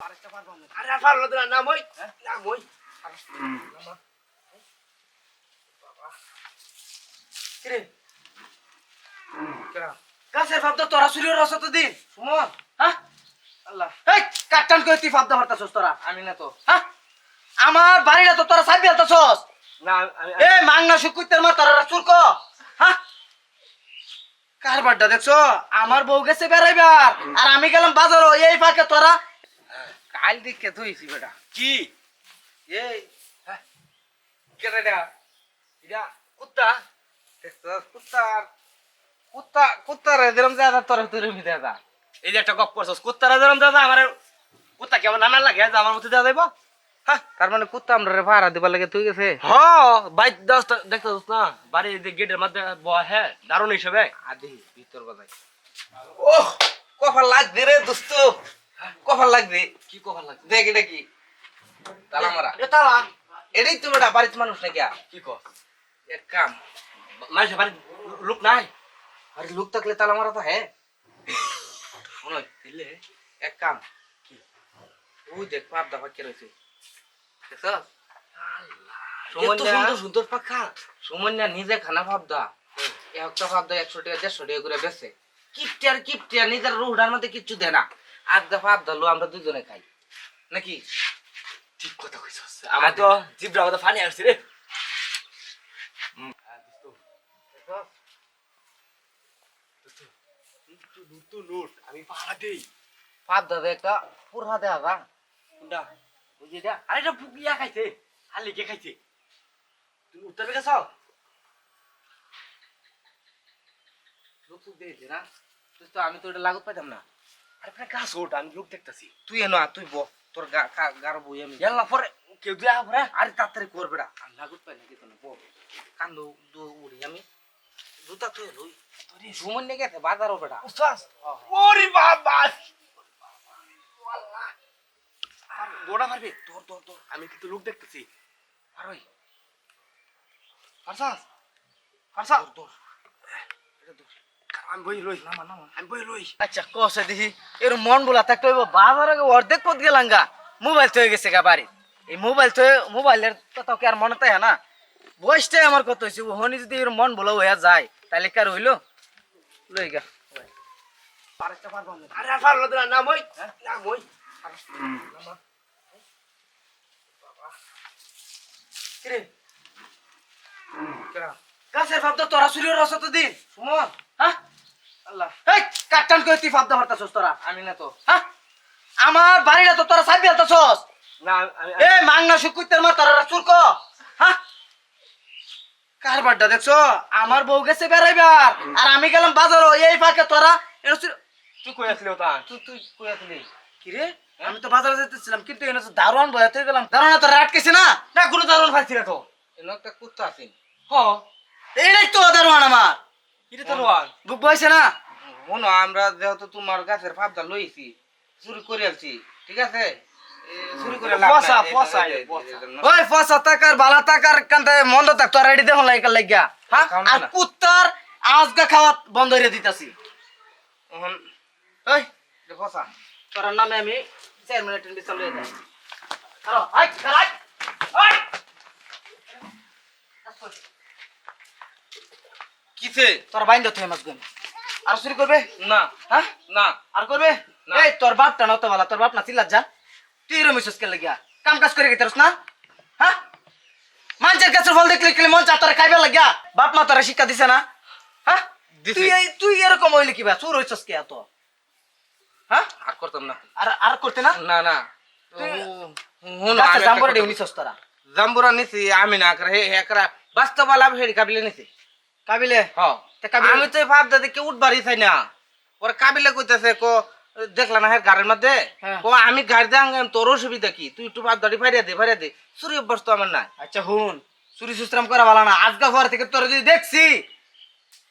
আরে আর পারল না নাম ওই নাম ওই। গাছের ভাব তোরা চুরি রস তো দিন। সুমন। হ্যাঁ? আল্লাহ। এই কাটটান করে তুই ভাবতে পারতাছস তোরা? আমি না তো। হ্যাঁ? আমার বাড়িটা তো তোরা না এ মাংনা শুকুইতের মা তোরা হ্যাঁ? কারবারটা দেখছ? আমার বউ গেছে বেড়াইবার। আর আমি গেলাম বাজারও এই ফাঁকে তোরা কাল দিকে ধুইছি বেটা। কি? এই হ্যাঁ, কেটে এটা? কুত্তা? কুত্তার কুত্তা কুত্তার যেরম দাদা তোর তুই দাদা এই যে একটা গপ করছস কুত্তারা যেরকম দাদা আমার কুত্তা কেমন নানা লাগে? আমার মতো দেওয়া যাইব। হ্যাঁ তার মানে কুত্তা আমরা রে ভাড়া দিবার লাগে তুই গেছে? হ বাইক দশটা দেখতেছস না? বাড়ির যে গেটের মধ্যে বহে দারুণ হিসেবে। আদি ভিতর বাজাই ও কফার লাগবে রে দোস্ত। কফার লাগবে। কি কভার লাগে দেখ এটা কি? তালা মারা। এ তালা। এটাই তো বেটা বাড়িতে মানুষ নাকি কি কর এক কাম। মানুষের বাড়ি লোক নাই? আরে লোক থাকলে তালা মারা তো হ্যাঁ? শোনো দিলে এক কাম। ওই দেখ পাপ দাফা কে রয়েছে। দেখছ? সুন্দর সুন্দর পাখা। সুমন্যা নিজে খানা ভাব দা একটা ভাব দা একশো টাকা দেড়শো টাকা করে বেছে কিপটিয়ার কিপটিয়ার নিজের রুহডার মধ্যে কিচ্ছু দেয় না। আজ দা ভাব দালো আমরা দুজনে খাই। নাকি? ঠিক কথা কইছস। আমার তো জিব্রা মধ্যে পানি আসছে রে। আমি পাহাড়া দেই। একটা পুরা দেয়া কোনটা? আরে এটা ফুকিয়া খাইছে খাইছে। তুমি উত্তর গেছ লোক সুখ দিয়েছে না। তো আমি তো এটা লাগুত পাইতাম না। আরে প্রায় গাছ ওঠ আমি লোক দেখতেছি। তুই এনো তুই ব তোর গা- গা- গার বই আমি ইয়াল্লা পরে কেউ দিয়া পরে আরে তাড়াতাড়ি করবে না। আর লাগুত পাই না বল কান্দো দু উড়ি আমি। জুতা তুই লই সুমন নিয়ে গেছে বাজারও বেটা। উস্তাস ওরে বাবা! দৌড়া পারবে তোর তোর তোর আমি কিন্তু লোক দেখতেছি। আর ওই ফারসাস ফারসাস তোর আমি বই লই। নামা নামা। আমি বই লই। আচ্ছা এর মন বলা থাকতে হইব বাজারে অর্ধেক পথ গেলাম গা মোবাইল তো গেছে গা বাড়ি। এই মোবাইল তো মোবাইলের কথা কি আর মনে তাই না? বয়সটাই আমার কত হয়েছে ওহনি যদি এর মন বলা হইয়া যায় তাহলে কার হইল? লই গা। আরে আর পারল না নাম ওই নাম কিরে? কেডা? গাছের ভাব তো তোরা চুরি রস তো দিন সুমন। হ্যাঁ? আল্লাহ। এই কাটটান করে তুই ভাবতে পারতাছস তোরা? আমি না তো। হ্যাঁ আমার বাড়িটা তো তোরা সাইড ফেলতাছস না আমি এ মাংনা শুকুইতের মা তোরা চুরক হ্যাঁ কারবারটা দেখছ? আমার বউ গেছে বেড়াইবার। আর আমি গেলাম বাজারও এই ফাঁকে তোরা তুই কই আসলি ওটা? তুই তুই কই আসলি? কি রে? আমি তো বাজারে যেতেছিলাম কিন্তু এনে তো দারোয়ান বয়াতে গেলাম। দারোয়ান তো আটকেছে না? না কোনো দারুণ ফাইছি না তো। এনো একটা কুত্তা আছে হ। এইটাই তো দারোয়ান আমার। এটা তো রোয়ান বুক বইছে না? শোনো আমরা যেহেতু তোমার গাছের ভাবটা লইছি চুরি করে আলছি ঠিক আছে? ওই ফসা টাকার বালা টাকার কান্তে মন্দ থাক তোর রেডি দেখুন লাগিয়া হ্যাঁ? আর না। কুত্তার আজগা খাওয়া বন্ধ করে দিতাছি। ওই। তোর নামে আমি বিচার যাই। হাই হাই হাই কিসে? তোর বাইন্দ তুই মাছ গুন আর চুরি করবে? না। হ্যাঁ? না। আর করবে? না। এই তোর বাপটা না তো ভালো। তোর বাপ না চিল্লাত যা। তুই রমিস কে লাগিয়া? কাম কাজ করে গেছিস না? হ্যাঁ? মানুষের কাছে ফল দেখলে খেলে মন চা তোর খাইবে লাগিয়া? বাপ মা তোরা শিক্ষা দিছে না? হ্যাঁ? দিছে। তুই এই তুই এরকম হইলে কি বা? চুর হইছস কে এত? হ্যাঁ? আর করতাম না। আর আর করতে না? না না। তুই- ও- শোনো, গাছের আমি একটা জাম্বুরা কথা দিয়ে বলি। নিছস তোরা। জাম্বুরা নিছি আমি না করে হে হেকরা বাস্তব লাভ হেডি কাবিলে নিছি। কাবিলে? হ তা কাবিলে- আমি তো ভাব দাদি কে উঠবারই চাই না। ওর কাবিলে কইতাছে কো দেখলা না হের গাড়ির মধ্যে? হ্যাঁ। কো আমি গাড়ি দাঙ্গাম তোর অসুবিধা কি? তুই একটু ভাব দাড়ি ফাইরিয়া দে ফাইরিয়া দে। চুরি অভ্যাস তো আমার নাই। আচ্ছা হুন। চুরি সুশ্রাম করা ভালো না। আজকা ঘর থেকে তোর যদি দেখছি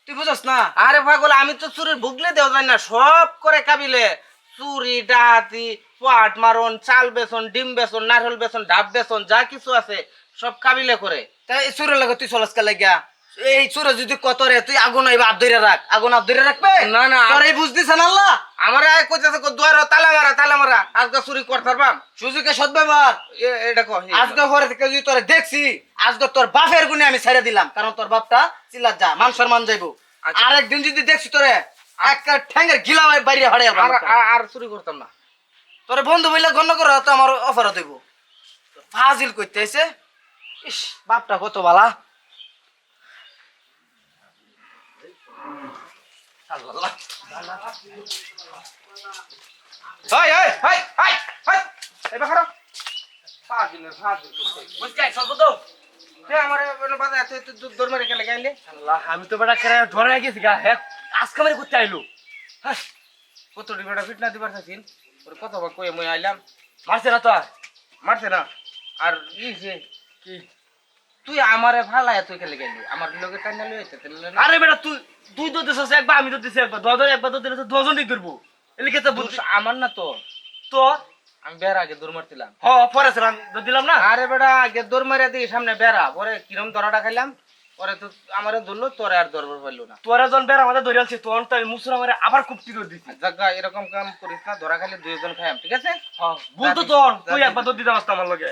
তুই বুঝস না? আরে পাগল আমি তো চুরির ভুগলে দেওয়া যায় না। সব করে কাবিলে। চুরি ডাহাতি পাট মারন চাল বেসন ডিম বেসন নারকেল বেসন ডাব বেসন যা কিছু আছে সব কাবিলে করে। তাই চুরের লগে তুই চলস কে লাগিয়া। এই চোরে যদি কত রে তুই আগুন আইবা হাত ধরে রাখ। আগুন হাত ধরে রাখবে? না, না। তোর এই বুঝতেছেন আল্লাহ? আমার আয় কইতেছে কো দুয়ার তালা মারা তালা মারা। আজকে চুরি করতে পারবাম সুযোগে সদ ব্যবহার। এটা কহ আজকে পরে থেকে যদি তোরে দেখছি আজকে তোর বাপের গুণে আমি ছেড়ে দিলাম কারণ তোর বাপটা চিল্লাত যা মান সম্মান যাইবো। আচ্ছা। আর একদিন যদি দেখছি তোরে একটা ঠ্যাঙ্গের গিলা বাইরে হাড়ে আর চুরি করতাম না। তোরে বন্ধু বইলে গণ্য করো তো আমার অফারও দেবো। ফাজিল করতে এসে ইস বাপটা কত বালা। Hi hi hi hi hi. এই বাখারা ফাজিলের ফাজিল বুঝছাই সব তো? তে আমার মানে বাজা এত দূর মেরে গেলে গাইলে। আল্লাহ আমি তো বেটা করে ধরে গেছি গা হ্যাঁ আজকে মারি করতে আইলো। হাস কত ডিবেটা ফিট না দিবার থাকি ওর কত বা কই মই আইলাম। মারছে না তো আর? মারছে না? আর কি? তুই আমারে ভালায় তুই খেলে গেলি। আমার লোকে টান্না লই আইতে আরে বেটা তুই তুই তো দিছিস একবার আমি তো দিছি একবার দুজন একবার তো দিলে তো দুজন করব এলিকে তো বুঝ আমার না তো তো? আমি বেড়া আগে দৌড় মারছিলাম। হ পরে ছিলাম দিলাম না? আরে বেটা আগে দৌড় মারিয়া দিই সামনে বেড়া। পরে কিরম দরাটা খাইলাম পরে তো আমারে ধরলো তোরে আর দরবার পাইলো না। তোরা জন বের আমাদের ধরে তোর তো আমি মুসুর আমারে আবার কুপ্তি করে দিছি। জাগা এরকম কাম করিস না ধরা খাইলে দুইজন খাইম ঠিক আছে? হ্যাঁ বলতো তোর তুই একবার দিতে পারতাম আমার লগে।